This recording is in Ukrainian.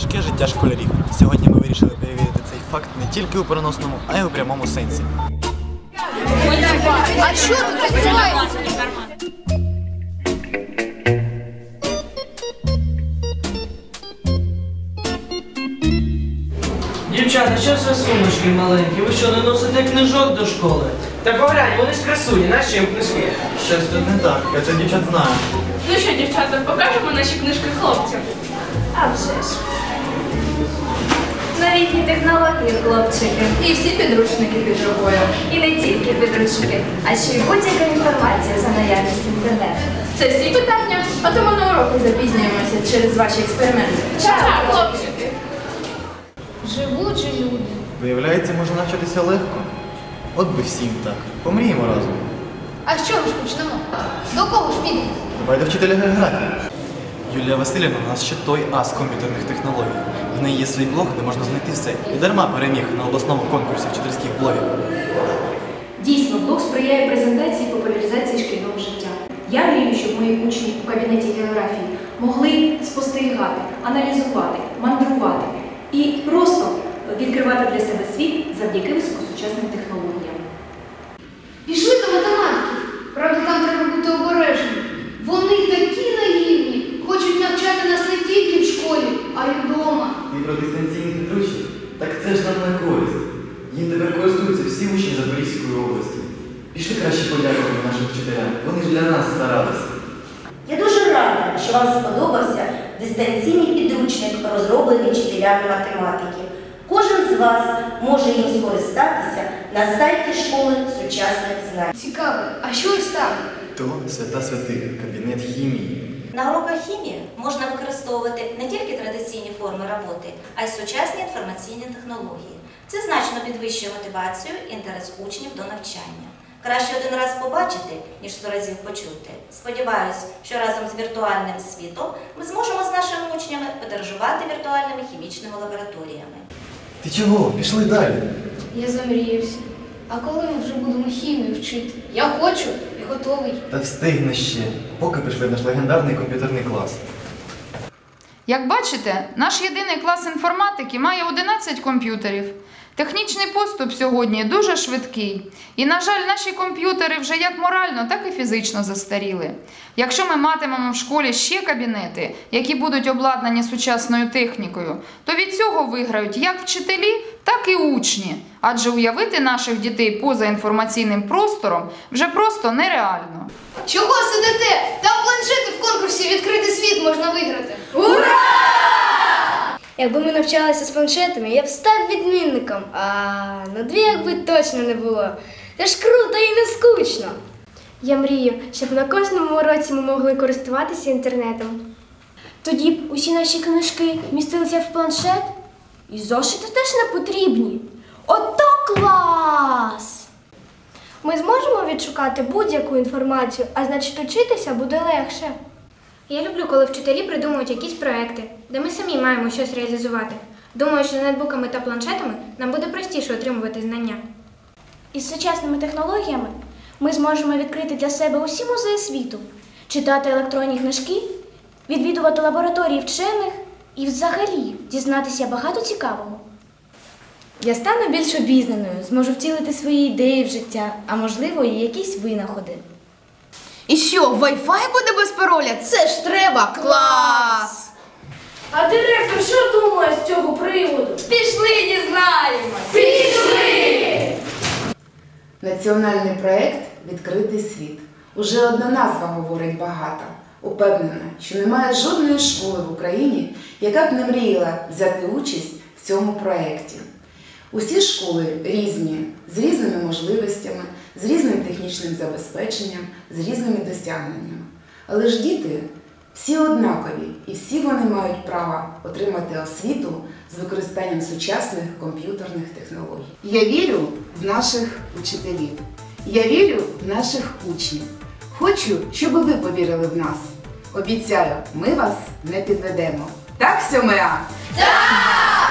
життя школярів. Сьогодні ми вирішили перевірити цей факт не тільки у переносному, а й у прямому сенсі. А що тут відбувається? Дівчата, що це сумочки маленькі? Ви що, не носите книжок до школи? Та поглянь, вони ж красуні, наші їм книжки. Щось тут не так, я цих дівчат знаю. Ну що, дівчата, покажемо наші книжки хлопцям. А вже ж. Новітні технології, хлопчики. І всі підручники під рукою. І не тільки підручники, а ще й будь-яка інформація за наявність інтернету. Це всі питання? А то ми на уроки запізнюємося через ваші експерименти. Так, хлопчики. Живуть же люди. Виявляється, можна навчатися легко. От би всім так. Помріємо разом. А що ми ж почнемо? До кого ж підемо? Давай вчителя географії. Юлія Васильівна у нас ще той ас комп'ютерних технологій. В неї є свій блог, де можна знайти все. І дарма переміг на обласному конкурсі вчительських блогів. Дійсно, блог сприяє презентації і популяризації шкільного життя. Я мрію, щоб мої учні у кабінеті географії могли спостерігати, аналізувати, мандрувати і просто відкривати для себе світ завдяки високосучасним технологіям. Пішли до математики. Правда, там треба бути обережним. Вони такі наївні, хочуть навчати нас не тільки в школі, а й вдома. І про дистанційний підручник? Так це ж нам на користь. Їм тепер користуються всі учні Запорізької області. Пішли краще подякувати нашим вчителям. Вони ж для нас старалися. Я дуже рада, що вам сподобався дистанційний підручник, розроблений вчителями математики. Кожен з вас може їм скористатися на сайті школи сучасних знань. Цікаво, а що ось там? То свята святих, кабінет хімії. На уроках хімії можна використовувати не тільки традиційні форми роботи, а й сучасні інформаційні технології. Це значно підвищує мотивацію і інтерес учнів до навчання. Краще один раз побачити, ніж сто разів почути. Сподіваюсь, що разом з віртуальним світом ми зможемо з нашими учнями подорожувати віртуальними хімічними лабораторіями. Ти чого? Пішли далі. Я замріявся. А коли ми вже будемо хімію вчити? Я хочу і готовий. Та встигне ще, поки пішли в наш легендарний комп'ютерний клас. Як бачите, наш єдиний клас інформатики має 11 комп'ютерів. Технічний поступ сьогодні дуже швидкий. І, на жаль, наші комп'ютери вже як морально, так і фізично застаріли. Якщо ми матимемо в школі ще кабінети, які будуть обладнані сучасною технікою, то від цього виграють як вчителі, так і учні. Адже уявити наших дітей поза інформаційним простором вже просто нереально. Чого сидите? Там планшети в конкурсі відкритий світ можна виграти. Якби ми навчалися з планшетами, я б став відмінником. А на дві якби точно не було. Це ж круто і не скучно. Я мрію, щоб на кожному уроці ми могли користуватися інтернетом. Тоді б усі наші книжки містилися в планшет, і зошити теж не потрібні. Ото клас! Ми зможемо відшукати будь-яку інформацію, а значить учитися буде легше. Я люблю, коли вчителі придумують якісь проекти, де ми самі маємо щось реалізувати. Думаю, що з ноутбуками та планшетами нам буде простіше отримувати знання. Із сучасними технологіями ми зможемо відкрити для себе усі музеї світу, читати електронні книжки, відвідувати лабораторії вчених і взагалі дізнатися багато цікавого. Я стану більш обізнаною, зможу втілити свої ідеї в життя, а можливо, і якісь винаходи. І що, Wi-Fi буде без пароля? Це ж треба! Клас! А директор що думає з цього приводу? Пішли, дізнаємось! Пішли! Національний проект Відкритий світ. Уже одна назва говорить багато. Упевнена, що немає жодної школи в Україні, яка б не мріяла взяти участь в цьому проєкті. Усі школи різні, з різними можливостями, з різним технічним забезпеченням, з різними досягненнями. Але ж діти всі однакові і всі вони мають право отримати освіту з використанням сучасних комп'ютерних технологій. Я вірю в наших учителів. Я вірю в наших учнів. Хочу, щоб ви повірили в нас. Обіцяю, ми вас не підведемо. Так, Сьомеа? Так!